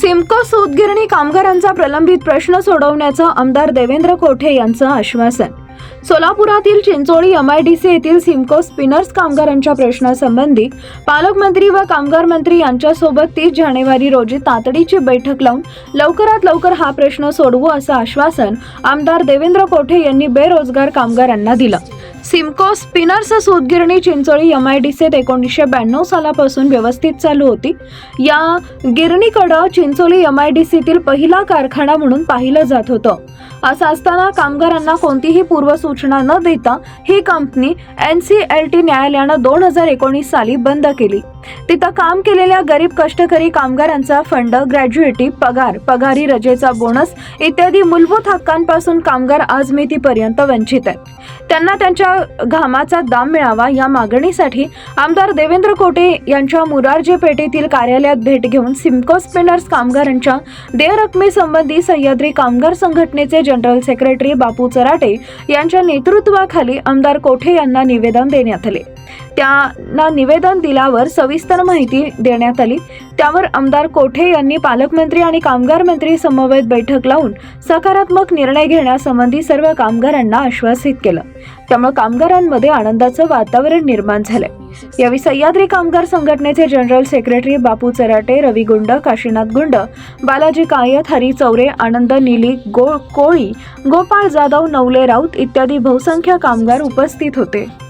Simco सूतगिरणी कामगारांचा प्रलंबित प्रश्न सोडवण्याचं आमदार देवेंद्र कोठे यांचं आश्वासन. सोलापुरातील चिंचोळी एमआयडीसी येथील सिमको स्पिनर्स कामगारांच्या प्रश्नासंबंधी पालकमंत्री व कामगार मंत्री यांच्यासोबत तीस जानेवारी रोजी तातडीची बैठक लावून लवकरात लवकर हा प्रश्न सोडवू असं आश्वासन आमदार देवेंद्र कोठे यांनी बेरोजगार कामगारांना दिलं. सिमको स्पिनर्स सूतगिरणी चिंचोळी यम आय डी सीत एकोणीसशे ब्याण्णव सालापासून व्यवस्थित चालू होती. या गिरणीकडं चिंचोली सीतील पहिला कारखाना म्हणून पाहिलं जात होतं. असं असताना कामगारांना कोणतीही पूर्वसूचना न देता ही company N C L T न्यायालयानं दोन हजार एकोणीस साली बंद केली. तिथं काम केलेल्या गरीब कष्टकरी कामगारांचा फंड ग्रॅज्युएटी पगार पगारी रजेचा बोनस इत्यादी मूलभूत हक्कांपासून कामगार आज मितीपर्यंत वंचित आहेत. त्यांना त्यांच्या घामाचा दाम मिळावा या मागणीसाठी आमदार देवेंद्र कोटे यांच्या मुरारजे पेठेतील कार्यालयात भेट घेऊन सिमको स्पिनर्स कामगारांच्या देय रकमेसंबंधी सह्याद्री कामगार संघटनेचे जनरल सेक्रेटरी बापू चराटे यांच्या नेतृत्वाखाली आमदार कोठे यांना निवेदन देण्यात आले. त्यांना निवेदन दिल्यावर सविस्तर माहिती देण्यात आली. त्यावर आमदार कोठे यांनी पालकमंत्री आणि कामगार मंत्री समवेत बैठक लावून सकारात्मक निर्णय घेण्यासंबंधी सर्व कामगारांना आश्वासित केलं. त्यामुळे कामगारांमध्ये आनंदाचं वातावरण निर्माण झालंय. यावेळी सह्याद्री कामगार संघटनेचे जनरल सेक्रेटरी बापू चराटे रवी गुंड काशीनाथ गुंड बालाजी कायत हरी चौरे आनंद निली गो कोळी गोपाळ जाधव नवले राऊत इत्यादी बहुसंख्य कामगार उपस्थित होते.